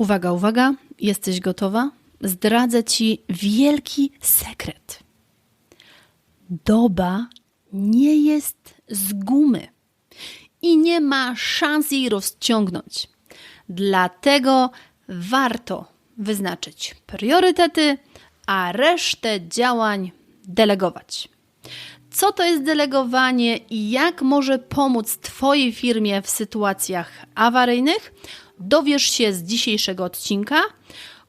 Uwaga, uwaga, jesteś gotowa? Zdradzę Ci wielki sekret. Doba nie jest z gumy i nie ma szans jej rozciągnąć. Dlatego warto wyznaczyć priorytety, a resztę działań delegować. Co to jest delegowanie i jak może pomóc Twojej firmie w sytuacjach awaryjnych? Dowiesz się z dzisiejszego odcinka,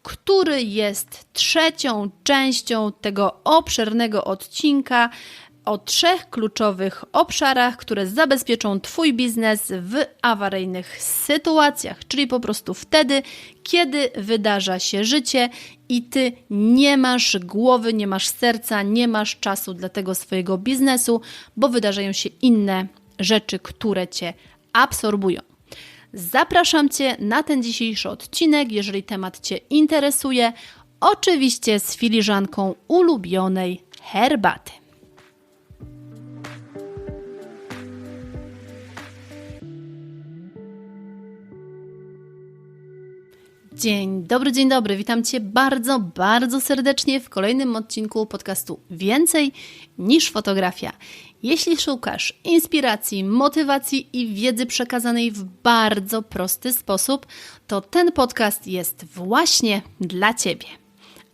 który jest trzecią częścią tego obszernego odcinka o trzech kluczowych obszarach, które zabezpieczą Twój biznes w awaryjnych sytuacjach, czyli po prostu wtedy, kiedy wydarza się życie i Ty nie masz głowy, nie masz serca, nie masz czasu dla tego swojego biznesu, bo wydarzają się inne rzeczy, które Cię absorbują. Zapraszam Cię na ten dzisiejszy odcinek, jeżeli temat Cię interesuje, oczywiście z filiżanką ulubionej herbaty. Dzień dobry, dzień dobry. Witam Cię bardzo, bardzo serdecznie w kolejnym odcinku podcastu Więcej niż fotografia. Jeśli szukasz inspiracji, motywacji i wiedzy przekazanej w bardzo prosty sposób, to ten podcast jest właśnie dla Ciebie.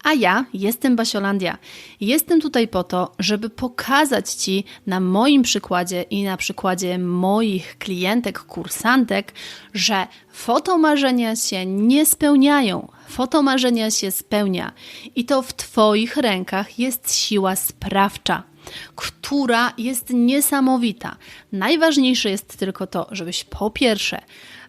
A ja jestem Basiolandia. Jestem tutaj po to, żeby pokazać Ci na moim przykładzie i na przykładzie moich klientek, kursantek, że fotomarzenia się nie spełniają. Fotomarzenia się spełnia i to w Twoich rękach jest siła sprawcza która jest niesamowita. Najważniejsze jest tylko to, żebyś po pierwsze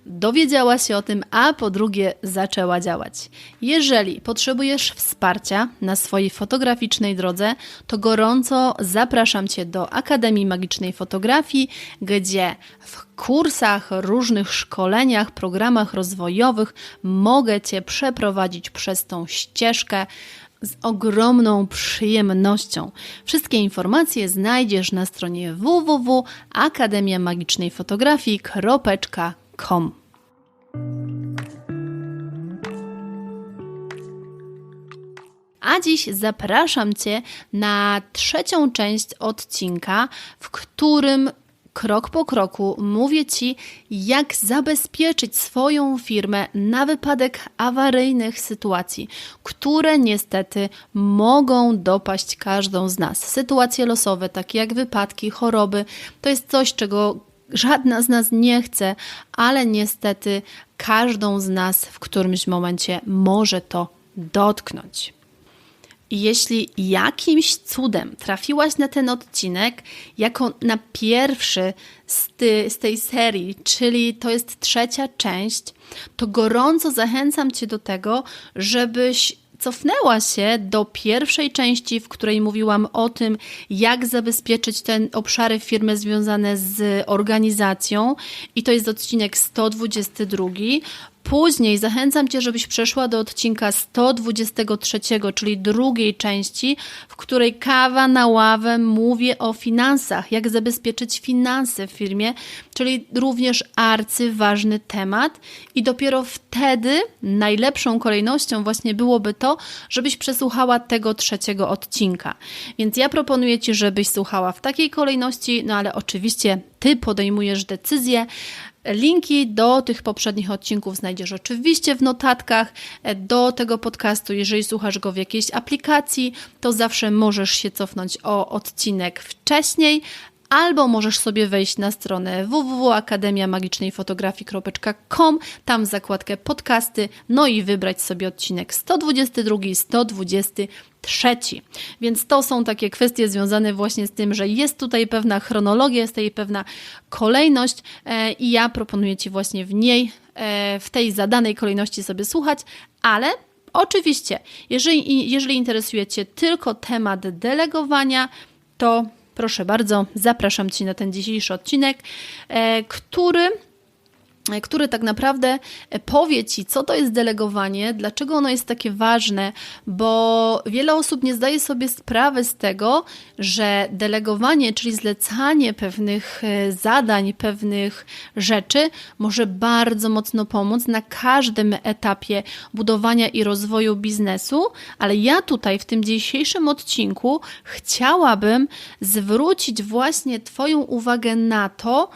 dowiedziała się o tym, a po drugie zaczęła działać. Jeżeli potrzebujesz wsparcia na swojej fotograficznej drodze, to gorąco zapraszam Cię do Akademii Magicznej Fotografii, gdzie w kursach, różnych szkoleniach, programach rozwojowych mogę Cię przeprowadzić przez tą ścieżkę z ogromną przyjemnością. Wszystkie informacje znajdziesz na stronie www.akademiamagicznej.fotografii.com. A dziś zapraszam Cię na trzecią część odcinka, w którym krok po kroku mówię Ci, jak zabezpieczyć swoją firmę na wypadek awaryjnych sytuacji, które niestety mogą dopaść każdą z nas. Sytuacje losowe, takie jak wypadki, choroby, to jest coś, czego żadna z nas nie chce, ale niestety każdą z nas w którymś momencie może to dotknąć. Jeśli jakimś cudem trafiłaś na ten odcinek jako na pierwszy z, ty, z tej serii, czyli to jest trzecia część, to gorąco zachęcam Cię do tego, żebyś cofnęła się do pierwszej części, w której mówiłam o tym, jak zabezpieczyć te obszary firmy związane z organizacją, i to jest odcinek 122. Później zachęcam Cię, żebyś przeszła do odcinka 123, czyli drugiej części, w której kawa na ławę mówię o finansach, jak zabezpieczyć finanse w firmie, czyli również arcyważny temat. I dopiero wtedy najlepszą kolejnością właśnie byłoby to, żebyś przesłuchała tego trzeciego odcinka. Więc ja proponuję Ci, żebyś słuchała w takiej kolejności, no ale oczywiście Ty podejmujesz decyzję. Linki do tych poprzednich odcinków znajdziesz oczywiście w notatkach do tego podcastu. Jeżeli słuchasz go w jakiejś aplikacji, to zawsze możesz się cofnąć o odcinek wcześniej, albo możesz sobie wejść na stronę www.akademiamagicznej.fotografii.com, tam zakładkę podcasty, no i wybrać sobie odcinek 122 i 123. Więc to są takie kwestie związane właśnie z tym, że jest tutaj pewna chronologia, jest tutaj pewna kolejność e, i ja proponuję Ci właśnie w niej, e, w tej zadanej kolejności sobie słuchać, ale Oczywiście, jeżeli, jeżeli interesuje Cię tylko temat delegowania, to proszę bardzo, zapraszam Cię na ten dzisiejszy odcinek, e, który który tak naprawdę powie ci, co to jest delegowanie, dlaczego ono jest takie ważne, bo wiele osób nie zdaje sobie sprawy z tego, że delegowanie, czyli zlecanie pewnych e, zadań, pewnych rzeczy, może bardzo mocno pomóc na każdym etapie budowania i rozwoju biznesu, ale ja tutaj w tym dzisiejszym odcinku chciałabym zwrócić właśnie Twoją uwagę na to,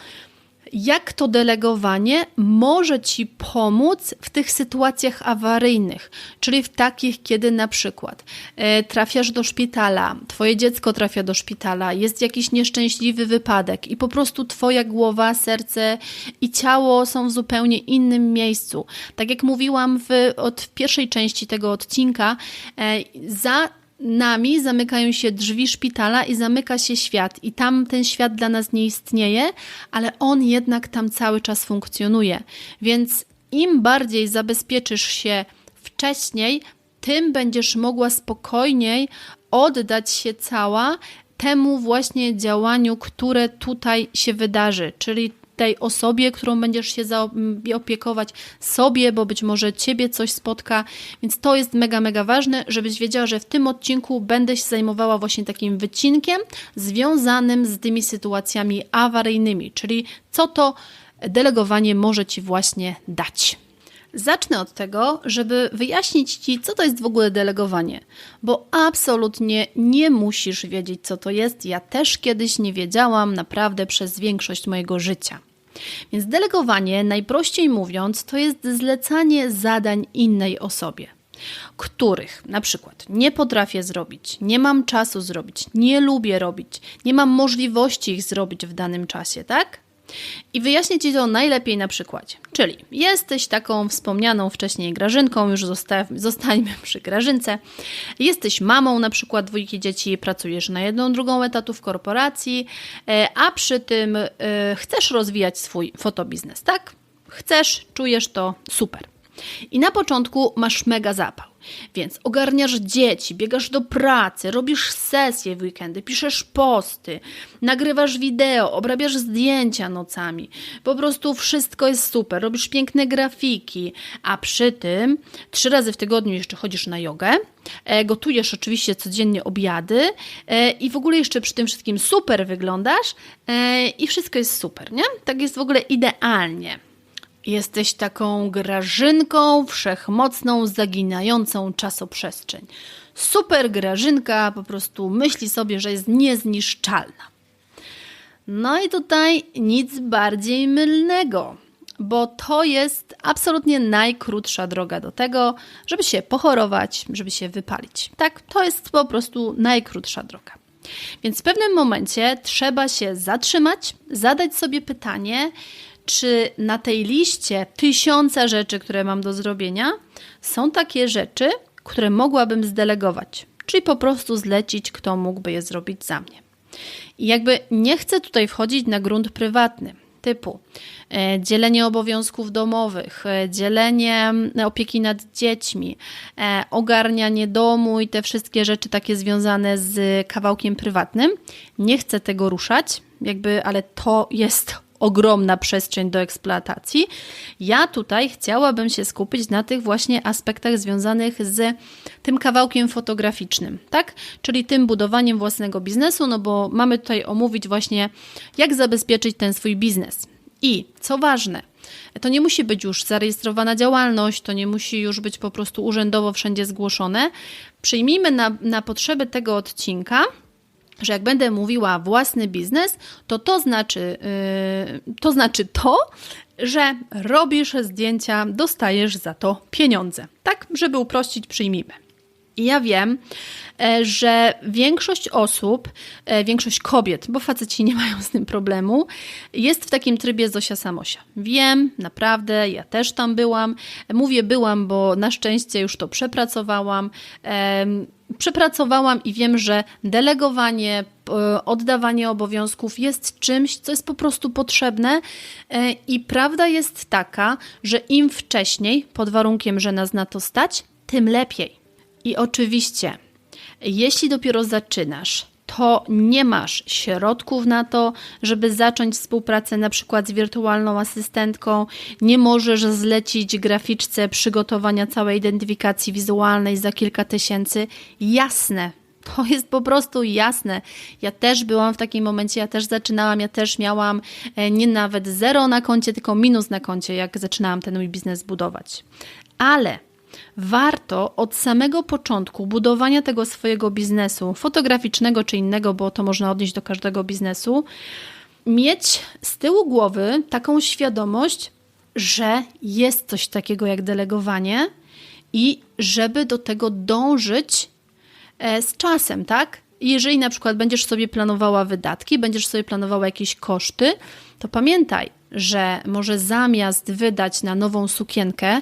jak to delegowanie może Ci pomóc w tych sytuacjach awaryjnych, czyli w takich, kiedy na przykład e, trafiasz do szpitala, Twoje dziecko trafia do szpitala, jest jakiś nieszczęśliwy wypadek i po prostu Twoja głowa, serce i ciało są w zupełnie innym miejscu. Tak jak mówiłam w, od pierwszej części tego odcinka, e, za nami zamykają się drzwi szpitala i zamyka się świat, i tam ten świat dla nas nie istnieje, ale on jednak tam cały czas funkcjonuje. Więc im bardziej zabezpieczysz się wcześniej, tym będziesz mogła spokojniej oddać się cała temu właśnie działaniu, które tutaj się wydarzy, czyli tej osobie, którą będziesz się zaopiekować, sobie, bo być może ciebie coś spotka. Więc to jest mega, mega ważne, żebyś wiedziała, że w tym odcinku będę się zajmowała właśnie takim wycinkiem związanym z tymi sytuacjami awaryjnymi, czyli co to delegowanie może ci właśnie dać. Zacznę od tego, żeby wyjaśnić Ci, co to jest w ogóle delegowanie, bo absolutnie nie musisz wiedzieć, co to jest. Ja też kiedyś nie wiedziałam, naprawdę przez większość mojego życia. Więc delegowanie, najprościej mówiąc, to jest zlecanie zadań innej osobie, których na przykład nie potrafię zrobić, nie mam czasu zrobić, nie lubię robić, nie mam możliwości ich zrobić w danym czasie, tak? I wyjaśnię Ci to najlepiej na przykładzie. Czyli jesteś taką wspomnianą wcześniej Grażynką, już zostańmy przy Grażynce. Jesteś mamą na przykład dwójki dzieci, pracujesz na jedną, drugą etatu w korporacji, e, a przy tym e, chcesz rozwijać swój fotobiznes, tak? Chcesz, czujesz to super. I na początku masz mega zapał. Więc ogarniasz dzieci, biegasz do pracy, robisz sesje w weekendy, piszesz posty, nagrywasz wideo, obrabiasz zdjęcia nocami. Po prostu wszystko jest super, robisz piękne grafiki, a przy tym trzy razy w tygodniu jeszcze chodzisz na jogę, e, gotujesz oczywiście codziennie obiady e, i w ogóle jeszcze przy tym wszystkim super wyglądasz e, i wszystko jest super, nie? Tak jest w ogóle idealnie. Jesteś taką grażynką wszechmocną, zaginającą czasoprzestrzeń. Super grażynka po prostu myśli sobie, że jest niezniszczalna. No i tutaj nic bardziej mylnego, bo to jest absolutnie najkrótsza droga do tego, żeby się pochorować, żeby się wypalić. Tak, to jest po prostu najkrótsza droga. Więc w pewnym momencie trzeba się zatrzymać, zadać sobie pytanie, czy na tej liście tysiąca rzeczy, które mam do zrobienia, są takie rzeczy, które mogłabym zdelegować, czyli po prostu zlecić, kto mógłby je zrobić za mnie. I jakby nie chcę tutaj wchodzić na grunt prywatny, typu e, dzielenie obowiązków domowych, e, dzielenie opieki nad dziećmi, e, ogarnianie domu i te wszystkie rzeczy takie związane z kawałkiem prywatnym. Nie chcę tego ruszać, jakby, ale to jest ogromna przestrzeń do eksploatacji. Ja tutaj chciałabym się skupić na tych właśnie aspektach związanych z tym kawałkiem fotograficznym, tak? Czyli tym budowaniem własnego biznesu, no bo mamy tutaj omówić właśnie, jak zabezpieczyć ten swój biznes. I co ważne, to nie musi być już zarejestrowana działalność, to nie musi już być po prostu urzędowo wszędzie zgłoszone. Przyjmijmy na, na potrzeby tego odcinka że jak będę mówiła własny biznes, to to znaczy, yy, to znaczy to, że robisz zdjęcia, dostajesz za to pieniądze. Tak, żeby uprościć, przyjmijmy. I ja wiem, e, że większość osób, e, większość kobiet, bo faceci nie mają z tym problemu, jest w takim trybie Zosia Samosia. Wiem, naprawdę, ja też tam byłam. Mówię byłam, bo na szczęście już to przepracowałam. Przepracowałam i wiem, że delegowanie, oddawanie obowiązków jest czymś, co jest po prostu potrzebne. E, I prawda jest taka, że im wcześniej, pod warunkiem, że nas na to stać, tym lepiej. I oczywiście, jeśli dopiero zaczynasz, to nie masz środków na to, żeby zacząć współpracę na przykład z wirtualną asystentką, nie możesz zlecić graficzce przygotowania całej identyfikacji wizualnej za kilka tysięcy, jasne, to jest po prostu jasne. Ja też byłam w takim momencie, ja też zaczynałam, ja też miałam e, nie nawet zero na koncie, tylko minus na koncie, jak zaczynałam ten mój biznes budować. Ale warto od samego początku budowania tego swojego biznesu, fotograficznego czy innego, bo to można odnieść do każdego biznesu, mieć z tyłu głowy taką świadomość, że jest coś takiego jak delegowanie i żeby do tego dążyć e, z czasem, tak? Jeżeli na przykład będziesz sobie planowała wydatki, będziesz sobie planowała jakieś koszty, to pamiętaj, że może zamiast wydać na nową sukienkę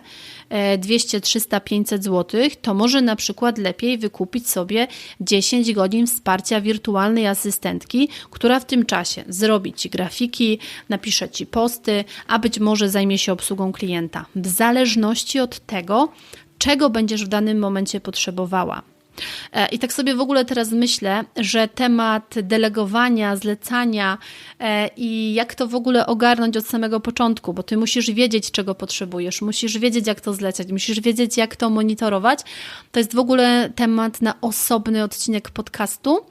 200, 300, 500 zł, to może na przykład lepiej wykupić sobie 10 godzin wsparcia wirtualnej asystentki, która w tym czasie zrobi Ci grafiki, napisze Ci posty, a być może zajmie się obsługą klienta. W zależności od tego, czego będziesz w danym momencie potrzebowała. E, I tak sobie w ogóle teraz myślę, że temat delegowania, zlecania e, i jak to w ogóle ogarnąć od samego początku, bo ty musisz wiedzieć, czego potrzebujesz, musisz wiedzieć, jak to zlecać, musisz wiedzieć, jak to monitorować. To jest w ogóle temat na osobny odcinek podcastu.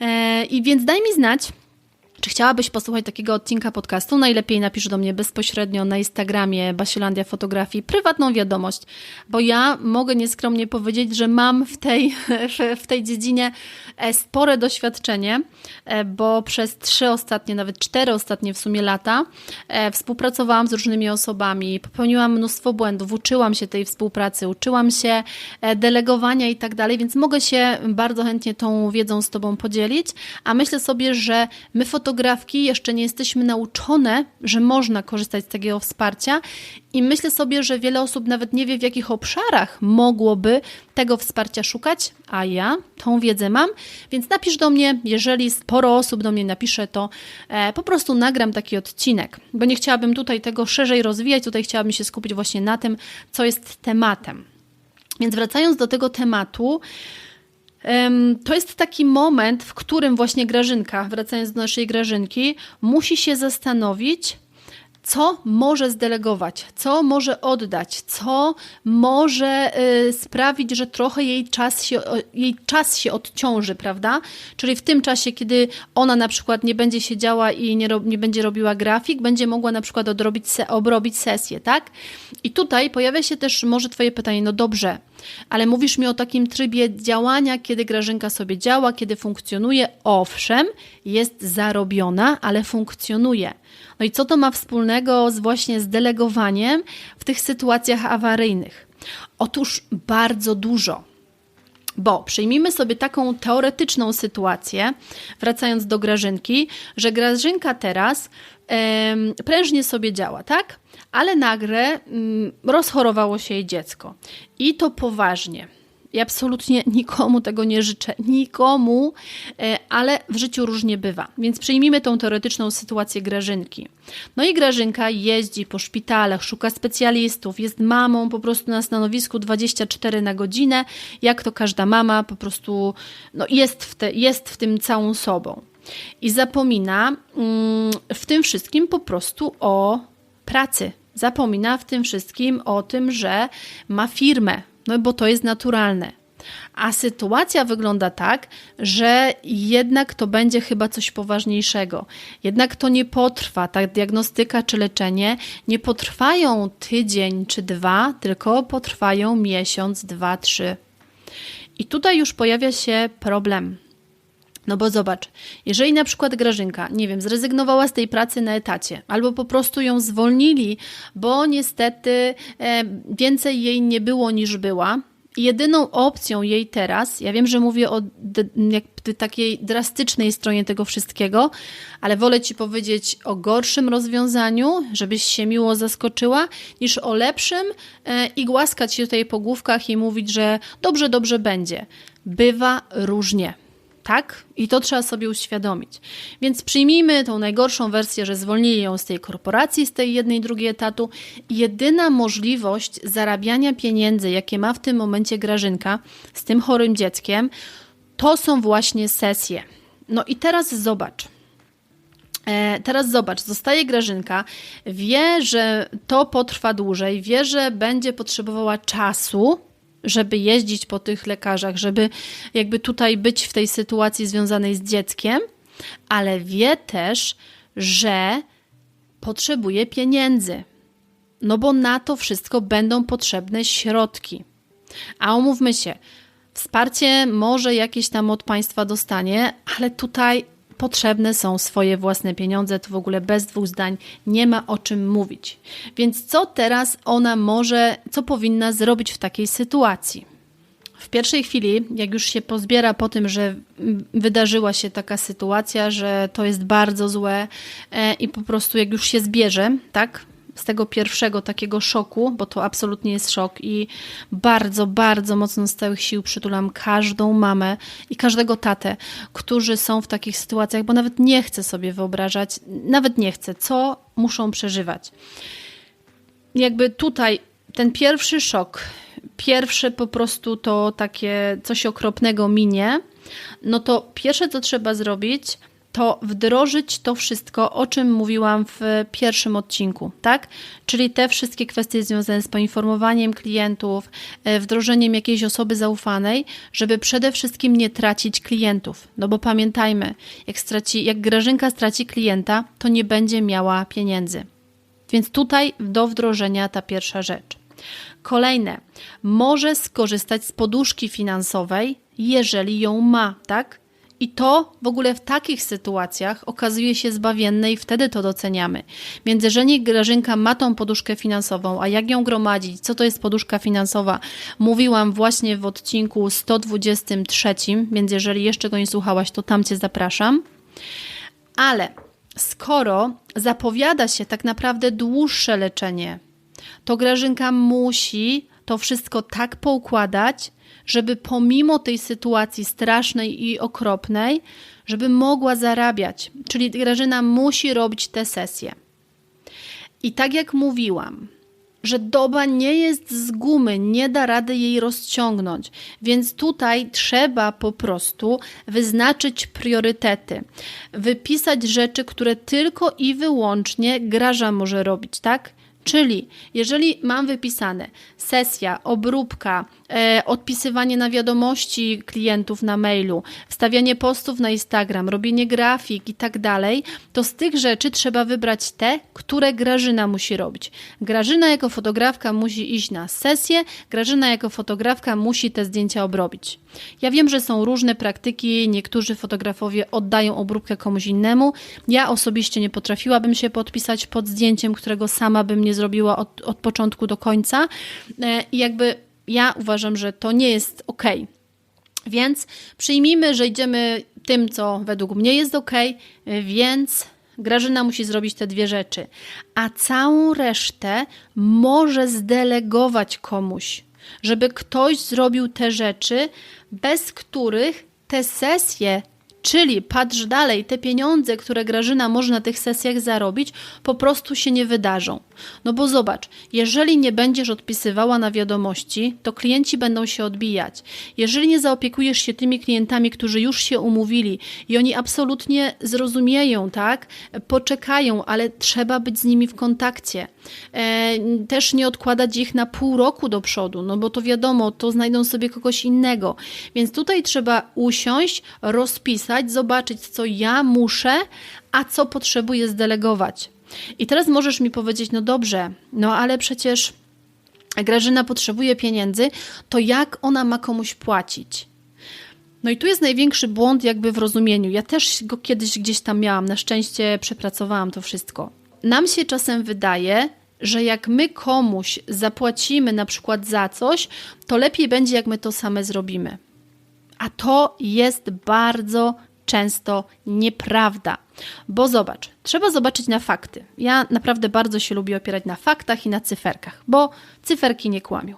E, I więc daj mi znać, czy chciałabyś posłuchać takiego odcinka podcastu? Najlepiej napisz do mnie bezpośrednio na Instagramie Basilandia Fotografii prywatną wiadomość, bo ja mogę nieskromnie powiedzieć, że mam w tej, w tej dziedzinie e, spore doświadczenie, e, bo przez trzy ostatnie, nawet cztery ostatnie w sumie lata e, współpracowałam z różnymi osobami, popełniłam mnóstwo błędów, uczyłam się tej współpracy, uczyłam się delegowania i tak dalej, więc mogę się bardzo chętnie tą wiedzą z Tobą podzielić, a myślę sobie, że my fotografujemy fotografki jeszcze nie jesteśmy nauczone, że można korzystać z takiego wsparcia i myślę sobie, że wiele osób nawet nie wie, w jakich obszarach mogłoby tego wsparcia szukać, a ja tą wiedzę mam, więc napisz do mnie, jeżeli sporo osób do mnie napisze, to e, po prostu nagram taki odcinek, bo nie chciałabym tutaj tego szerzej rozwijać, tutaj chciałabym się skupić właśnie na tym, co jest tematem. Więc wracając do tego tematu, to jest taki moment, w którym właśnie Grażynka, wracając do naszej Grażynki, musi się zastanowić, co może zdelegować, co może oddać, co może y, sprawić, że trochę jej czas, się, jej czas się odciąży, prawda? Czyli w tym czasie, kiedy ona na przykład nie będzie siedziała i nie, nie będzie robiła grafik, będzie mogła na przykład odrobić se, obrobić sesję, tak? I tutaj pojawia się też może Twoje pytanie, no dobrze, ale mówisz mi o takim trybie działania, kiedy Grażynka sobie działa, kiedy funkcjonuje. Owszem, jest zarobiona, ale funkcjonuje. No i co to ma wspólnego z właśnie z delegowaniem w tych sytuacjach awaryjnych? Otóż bardzo dużo. Bo przyjmijmy sobie taką teoretyczną sytuację, wracając do Grażynki, że Grażynka teraz prężnie sobie działa, tak? Ale nagle mm, rozchorowało się jej dziecko. I to poważnie. I absolutnie nikomu tego nie życzę, nikomu, e, ale w życiu różnie bywa. Więc przyjmijmy tą teoretyczną sytuację Grażynki. No i Grażynka jeździ po szpitalach, szuka specjalistów, jest mamą po prostu na stanowisku 24 na godzinę, jak to każda mama po prostu no jest, w te, jest w tym całą sobą. I zapomina mm, w tym wszystkim po prostu o pracy. Zapomina w tym wszystkim o tym, że ma firmę, no bo to jest naturalne. A sytuacja wygląda tak, że jednak to będzie chyba coś poważniejszego. Jednak to nie potrwa, ta diagnostyka czy leczenie nie potrwają tydzień czy dwa, tylko potrwają miesiąc, dwa, trzy. I tutaj już pojawia się problem. No bo zobacz, jeżeli na przykład Grażynka, nie wiem, zrezygnowała z tej pracy na etacie, albo po prostu ją zwolnili, bo niestety e, więcej jej nie było niż była, jedyną opcją jej teraz, ja wiem, że mówię o takiej drastycznej stronie tego wszystkiego, ale wolę ci powiedzieć o gorszym rozwiązaniu, żebyś się miło zaskoczyła, niż o lepszym e, i głaskać się tutaj po główkach i mówić, że dobrze, dobrze będzie. Bywa różnie tak? I to trzeba sobie uświadomić. Więc przyjmijmy tą najgorszą wersję, że zwolnili ją z tej korporacji, z tej jednej, drugiej etatu. Jedyna możliwość zarabiania pieniędzy, jakie ma w tym momencie Grażynka z tym chorym dzieckiem, to są właśnie sesje. No i teraz zobacz. E, teraz zobacz, zostaje Grażynka, wie, że to potrwa dłużej, wie, że będzie potrzebowała czasu, żeby jeździć po tych lekarzach, żeby jakby tutaj być w tej sytuacji związanej z dzieckiem, ale wie też, że potrzebuje pieniędzy. No bo na to wszystko będą potrzebne środki. A umówmy się, wsparcie może jakieś tam od państwa dostanie, ale tutaj potrzebne są swoje własne pieniądze, to w ogóle bez dwóch zdań nie ma o czym mówić. Więc co teraz ona może, co powinna zrobić w takiej sytuacji? W pierwszej chwili, jak już się pozbiera po tym, że wydarzyła się taka sytuacja, że to jest bardzo złe e, i po prostu jak już się zbierze, tak, z tego pierwszego takiego szoku, bo to absolutnie jest szok i bardzo, bardzo mocno z całych sił przytulam każdą mamę i każdego tatę, którzy są w takich sytuacjach, bo nawet nie chcę sobie wyobrażać, nawet nie chcę, co muszą przeżywać. Jakby tutaj ten pierwszy szok, pierwsze po prostu to takie coś okropnego minie, no to pierwsze co trzeba zrobić, to wdrożyć to wszystko, o czym mówiłam w pierwszym odcinku, tak? Czyli te wszystkie kwestie związane z poinformowaniem klientów, e, wdrożeniem jakiejś osoby zaufanej, żeby przede wszystkim nie tracić klientów. No bo pamiętajmy, jak, straci, jak Grażynka straci klienta, to nie będzie miała pieniędzy. Więc tutaj do wdrożenia ta pierwsza rzecz. Kolejne, może skorzystać z poduszki finansowej, jeżeli ją ma, tak? I to w ogóle w takich sytuacjach okazuje się zbawienne i wtedy to doceniamy. Więc jeżeli Grażynka ma tą poduszkę finansową, a jak ją gromadzić, co to jest poduszka finansowa, mówiłam właśnie w odcinku 123, więc jeżeli jeszcze go nie słuchałaś, to tam Cię zapraszam. Ale skoro zapowiada się tak naprawdę dłuższe leczenie, to Grażynka musi to wszystko tak poukładać, żeby pomimo tej sytuacji strasznej i okropnej, żeby mogła zarabiać. Czyli Grażyna musi robić te sesje. I tak jak mówiłam, że doba nie jest z gumy, nie da rady jej rozciągnąć, więc tutaj trzeba po prostu wyznaczyć priorytety, wypisać rzeczy, które tylko i wyłącznie graża może robić, tak? Czyli jeżeli mam wypisane sesja, obróbka, odpisywanie na wiadomości klientów na mailu, wstawianie postów na Instagram, robienie grafik i tak dalej, to z tych rzeczy trzeba wybrać te, które Grażyna musi robić. Grażyna jako fotografka musi iść na sesję, Grażyna jako fotografka musi te zdjęcia obrobić. Ja wiem, że są różne praktyki, niektórzy fotografowie oddają obróbkę komuś innemu. Ja osobiście nie potrafiłabym się podpisać pod zdjęciem, którego sama bym nie zrobiła od, od początku do końca. E, I jakby ja uważam, że to nie jest ok. Więc przyjmijmy, że idziemy tym, co według mnie jest ok, więc Grażyna musi zrobić te dwie rzeczy, a całą resztę może zdelegować komuś, żeby ktoś zrobił te rzeczy, bez których te sesje Czyli patrz dalej, te pieniądze, które Grażyna może na tych sesjach zarobić, po prostu się nie wydarzą. No bo zobacz, jeżeli nie będziesz odpisywała na wiadomości, to klienci będą się odbijać. Jeżeli nie zaopiekujesz się tymi klientami, którzy już się umówili i oni absolutnie zrozumieją, tak, poczekają, ale trzeba być z nimi w kontakcie. E, też nie odkładać ich na pół roku do przodu, no bo to wiadomo, to znajdą sobie kogoś innego. Więc tutaj trzeba usiąść, rozpisać, zobaczyć, co ja muszę, a co potrzebuję zdelegować. I teraz możesz mi powiedzieć, no dobrze, no ale przecież Grażyna potrzebuje pieniędzy, to jak ona ma komuś płacić? No i tu jest największy błąd jakby w rozumieniu. Ja też go kiedyś gdzieś tam miałam, na szczęście przepracowałam to wszystko. Nam się czasem wydaje, że jak my komuś zapłacimy na przykład za coś, to lepiej będzie, jak my to same zrobimy. A to jest bardzo często nieprawda. Bo zobacz, trzeba zobaczyć na fakty. Ja naprawdę bardzo się lubię opierać na faktach i na cyferkach, bo cyferki nie kłamią.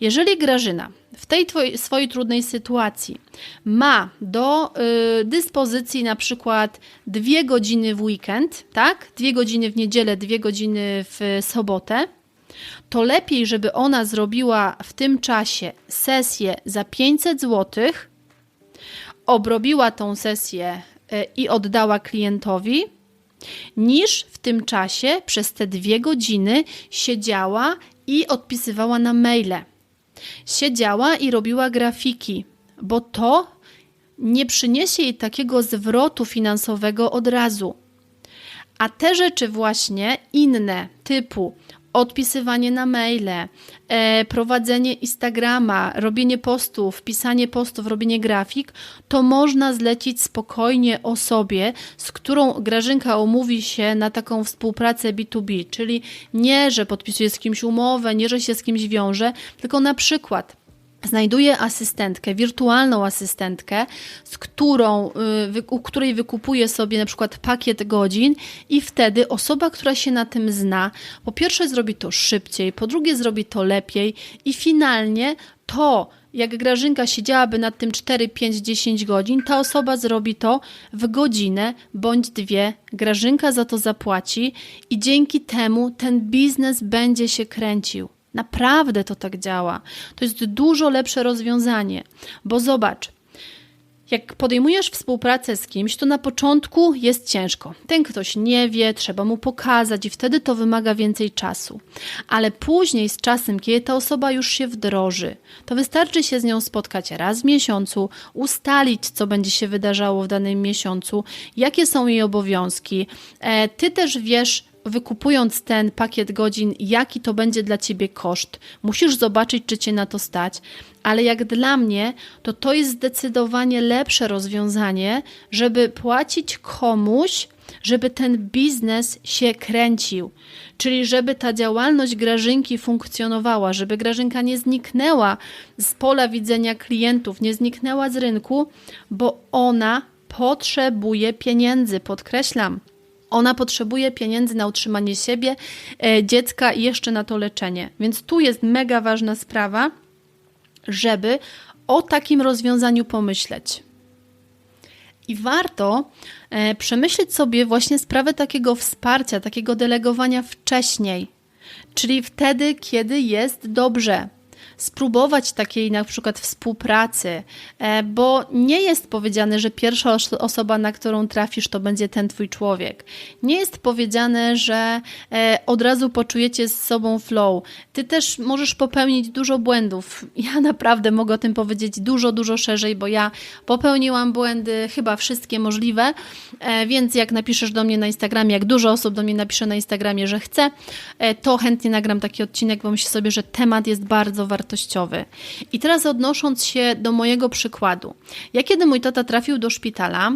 Jeżeli Grażyna w tej twojej, swojej trudnej sytuacji ma do y, dyspozycji na przykład dwie godziny w weekend, tak? Dwie godziny w niedzielę, dwie godziny w sobotę, to lepiej, żeby ona zrobiła w tym czasie sesję za 500 zł, obrobiła tą sesję y, i oddała klientowi, niż w tym czasie przez te dwie godziny siedziała i odpisywała na maile. Siedziała i robiła grafiki, bo to nie przyniesie jej takiego zwrotu finansowego od razu. A te rzeczy właśnie inne, typu odpisywanie na maile, e, prowadzenie Instagrama, robienie postów, pisanie postów, robienie grafik, to można zlecić spokojnie osobie, z którą Grażynka umówi się na taką współpracę B2B, czyli nie, że podpisuje z kimś umowę, nie, że się z kimś wiąże, tylko na przykład znajduje asystentkę, wirtualną asystentkę, z którą, y, u której wykupuje sobie na przykład pakiet godzin i wtedy osoba, która się na tym zna, po pierwsze zrobi to szybciej, po drugie zrobi to lepiej i finalnie to, jak Grażynka siedziałaby nad tym 4, 5, 10 godzin, ta osoba zrobi to w godzinę bądź dwie. Grażynka za to zapłaci i dzięki temu ten biznes będzie się kręcił. Naprawdę to tak działa. To jest dużo lepsze rozwiązanie, bo zobacz, jak podejmujesz współpracę z kimś, to na początku jest ciężko. Ten ktoś nie wie, trzeba mu pokazać i wtedy to wymaga więcej czasu. Ale później z czasem, kiedy ta osoba już się wdroży, to wystarczy się z nią spotkać raz w miesiącu, ustalić, co będzie się wydarzało w danym miesiącu, jakie są jej obowiązki. E, ty też wiesz, wykupując ten pakiet godzin, jaki to będzie dla ciebie koszt. Musisz zobaczyć, czy cię na to stać, ale jak dla mnie, to to jest zdecydowanie lepsze rozwiązanie, żeby płacić komuś, żeby ten biznes się kręcił, czyli żeby ta działalność Grażynki funkcjonowała, żeby Grażynka nie zniknęła z pola widzenia klientów, nie zniknęła z rynku, bo ona potrzebuje pieniędzy, podkreślam. Ona potrzebuje pieniędzy na utrzymanie siebie, e, dziecka i jeszcze na to leczenie. Więc tu jest mega ważna sprawa, żeby o takim rozwiązaniu pomyśleć. I warto e, przemyśleć sobie właśnie sprawę takiego wsparcia, takiego delegowania wcześniej, czyli wtedy, kiedy jest dobrze spróbować takiej na przykład współpracy, e, bo nie jest powiedziane, że pierwsza osoba, na którą trafisz, to będzie ten twój człowiek. Nie jest powiedziane, że e, od razu poczujecie z sobą flow. Ty też możesz popełnić dużo błędów. Ja naprawdę mogę o tym powiedzieć dużo, dużo szerzej, bo ja popełniłam błędy, chyba wszystkie możliwe, e, więc jak napiszesz do mnie na Instagramie, jak dużo osób do mnie napisze na Instagramie, że chce, to chętnie nagram taki odcinek, bo myślę sobie, że temat jest bardzo wartościowy wartościowy. I teraz odnosząc się do mojego przykładu. Ja kiedy mój tata trafił do szpitala,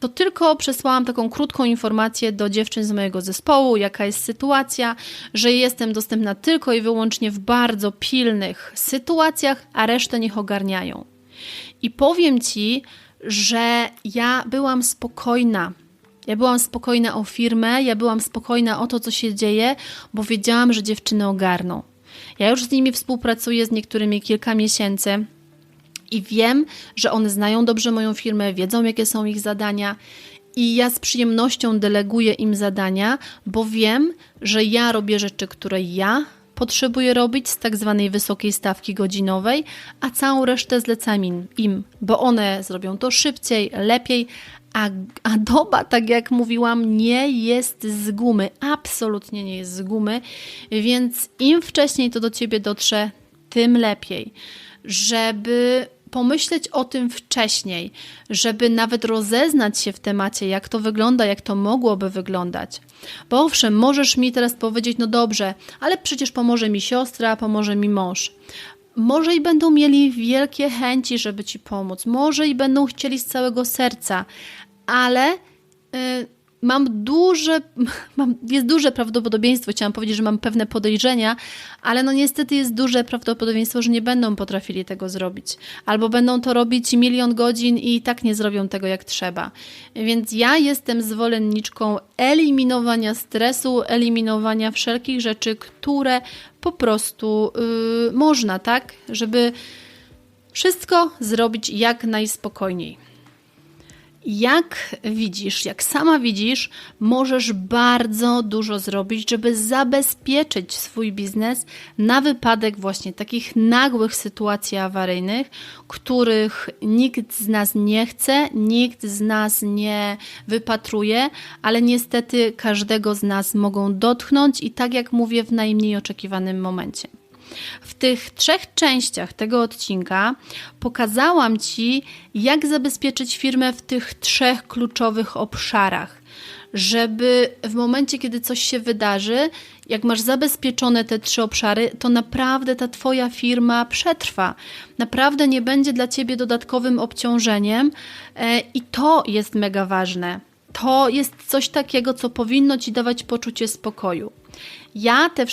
to tylko przesłałam taką krótką informację do dziewczyn z mojego zespołu, jaka jest sytuacja, że jestem dostępna tylko i wyłącznie w bardzo pilnych sytuacjach, a resztę niech ogarniają. I powiem Ci, że ja byłam spokojna. Ja byłam spokojna o firmę, ja byłam spokojna o to, co się dzieje, bo wiedziałam, że dziewczyny ogarną. Ja już z nimi współpracuję z niektórymi kilka miesięcy i wiem, że one znają dobrze moją firmę, wiedzą, jakie są ich zadania. I ja z przyjemnością deleguję im zadania, bo wiem, że ja robię rzeczy, które ja potrzebuję robić z tak zwanej wysokiej stawki godzinowej, a całą resztę zlecam im, bo one zrobią to szybciej, lepiej, a, a doba, tak jak mówiłam, nie jest z gumy, absolutnie nie jest z gumy, więc im wcześniej to do ciebie dotrze, tym lepiej. Żeby pomyśleć o tym wcześniej, żeby nawet rozeznać się w temacie, jak to wygląda, jak to mogłoby wyglądać. Bo owszem, możesz mi teraz powiedzieć, no dobrze, ale przecież pomoże mi siostra, pomoże mi mąż. Może i będą mieli wielkie chęci, żeby ci pomóc, może i będą chcieli z całego serca, ale y, mam duże, mam, jest duże prawdopodobieństwo, chciałam powiedzieć, że mam pewne podejrzenia, ale no niestety jest duże prawdopodobieństwo, że nie będą potrafili tego zrobić. Albo będą to robić milion godzin i tak nie zrobią tego jak trzeba. Więc ja jestem zwolenniczką eliminowania stresu, eliminowania wszelkich rzeczy, które po prostu yy, można, tak? Żeby wszystko zrobić jak najspokojniej. Jak widzisz, jak sama widzisz, możesz bardzo dużo zrobić, żeby zabezpieczyć swój biznes na wypadek właśnie takich nagłych sytuacji awaryjnych, których nikt z nas nie chce, nikt z nas nie wypatruje, ale niestety każdego z nas mogą dotknąć i tak jak mówię, w najmniej oczekiwanym momencie. W tych trzech częściach tego odcinka pokazałam Ci, jak zabezpieczyć firmę w tych trzech kluczowych obszarach, żeby w momencie, kiedy coś się wydarzy, jak masz zabezpieczone te trzy obszary, to naprawdę ta Twoja firma przetrwa. Naprawdę nie będzie dla Ciebie dodatkowym obciążeniem e, i to jest mega ważne. To jest coś takiego, co powinno Ci dawać poczucie spokoju ja te,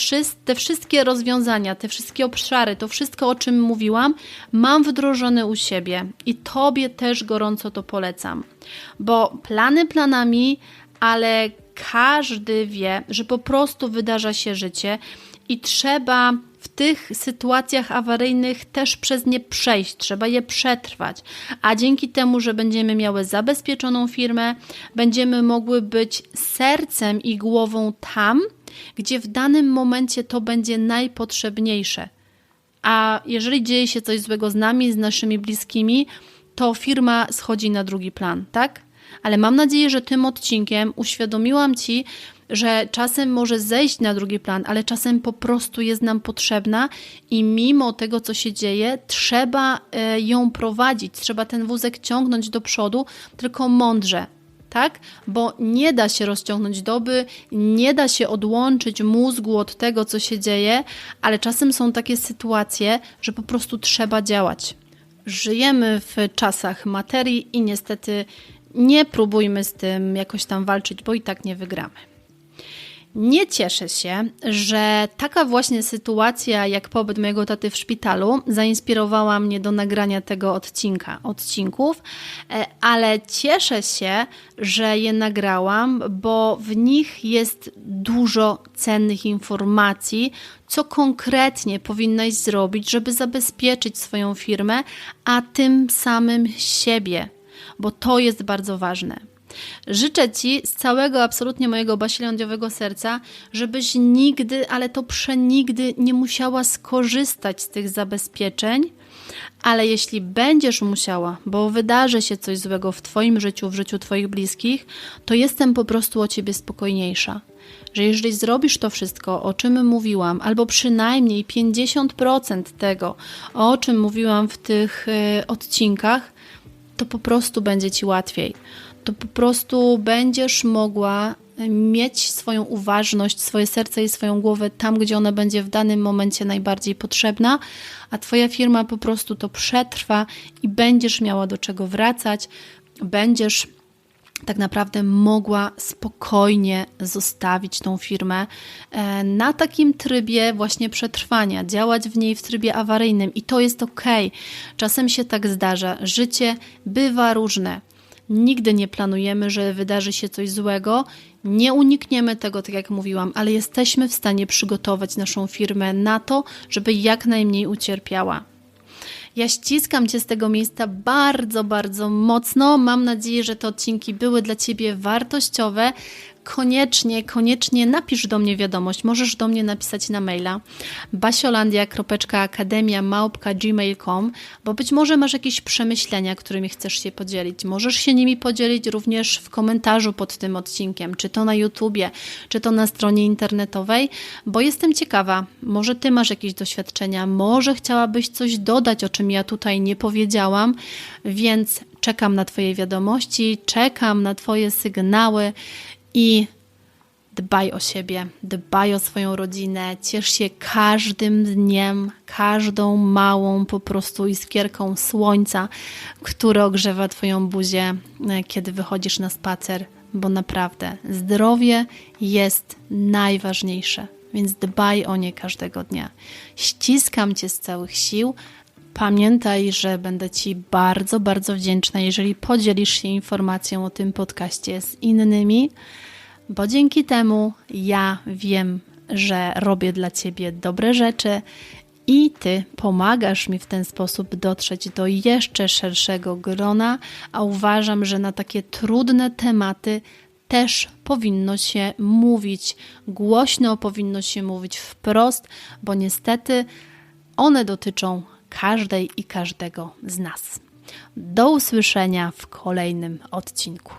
te wszystkie rozwiązania, te wszystkie obszary, to wszystko, o czym mówiłam, mam wdrożone u siebie i Tobie też gorąco to polecam, bo plany planami, ale każdy wie, że po prostu wydarza się życie i trzeba w tych sytuacjach awaryjnych też przez nie przejść, trzeba je przetrwać. A dzięki temu, że będziemy miały zabezpieczoną firmę, będziemy mogły być sercem i głową tam, gdzie w danym momencie to będzie najpotrzebniejsze. A jeżeli dzieje się coś złego z nami, z naszymi bliskimi, to firma schodzi na drugi plan, tak? Ale mam nadzieję, że tym odcinkiem uświadomiłam Ci, że czasem może zejść na drugi plan, ale czasem po prostu jest nam potrzebna i mimo tego, co się dzieje, trzeba e, ją prowadzić, trzeba ten wózek ciągnąć do przodu, tylko mądrze, tak? Bo nie da się rozciągnąć doby, nie da się odłączyć mózgu od tego, co się dzieje, ale czasem są takie sytuacje, że po prostu trzeba działać. Żyjemy w czasach materii i niestety nie próbujmy z tym jakoś tam walczyć, bo i tak nie wygramy. Nie cieszę się, że taka właśnie sytuacja jak pobyt mojego taty w szpitalu zainspirowała mnie do nagrania tego odcinka, odcinków, e, ale cieszę się, że je nagrałam, bo w nich jest dużo cennych informacji, co konkretnie powinnaś zrobić, żeby zabezpieczyć swoją firmę, a tym samym siebie, bo to jest bardzo ważne. Życzę Ci z całego absolutnie mojego basiliondiowego serca, żebyś nigdy, ale to przenigdy nie musiała skorzystać z tych zabezpieczeń, ale jeśli będziesz musiała, bo wydarzy się coś złego w Twoim życiu, w życiu Twoich bliskich, to jestem po prostu o Ciebie spokojniejsza. Że jeżeli zrobisz to wszystko, o czym mówiłam, albo przynajmniej 50% tego, o czym mówiłam w tych y, odcinkach, to po prostu będzie Ci łatwiej to po prostu będziesz mogła mieć swoją uważność, swoje serce i swoją głowę tam, gdzie ona będzie w danym momencie najbardziej potrzebna, a Twoja firma po prostu to przetrwa i będziesz miała do czego wracać, będziesz tak naprawdę mogła spokojnie zostawić tą firmę e, na takim trybie właśnie przetrwania, działać w niej w trybie awaryjnym i to jest ok. Czasem się tak zdarza. Życie bywa różne. Nigdy nie planujemy, że wydarzy się coś złego. Nie unikniemy tego, tak jak mówiłam, ale jesteśmy w stanie przygotować naszą firmę na to, żeby jak najmniej ucierpiała. Ja ściskam Cię z tego miejsca bardzo, bardzo mocno. Mam nadzieję, że te odcinki były dla Ciebie wartościowe koniecznie, koniecznie napisz do mnie wiadomość. Możesz do mnie napisać na maila basiolandia.akademia.gmail.com bo być może masz jakieś przemyślenia, którymi chcesz się podzielić. Możesz się nimi podzielić również w komentarzu pod tym odcinkiem, czy to na YouTubie, czy to na stronie internetowej, bo jestem ciekawa, może Ty masz jakieś doświadczenia, może chciałabyś coś dodać, o czym ja tutaj nie powiedziałam, więc czekam na Twoje wiadomości, czekam na Twoje sygnały i dbaj o siebie, dbaj o swoją rodzinę, ciesz się każdym dniem, każdą małą po prostu iskierką słońca, które ogrzewa Twoją buzię, e, kiedy wychodzisz na spacer, bo naprawdę zdrowie jest najważniejsze, więc dbaj o nie każdego dnia. Ściskam Cię z całych sił. Pamiętaj, że będę Ci bardzo, bardzo wdzięczna, jeżeli podzielisz się informacją o tym podcaście z innymi bo dzięki temu ja wiem, że robię dla Ciebie dobre rzeczy I Ty pomagasz mi w ten sposób dotrzeć do jeszcze szerszego grona, a uważam, że na takie trudne tematy też powinno się mówić głośno, powinno się mówić wprost, bo niestety one dotyczą każdej i każdego z nas. Do usłyszenia w kolejnym odcinku.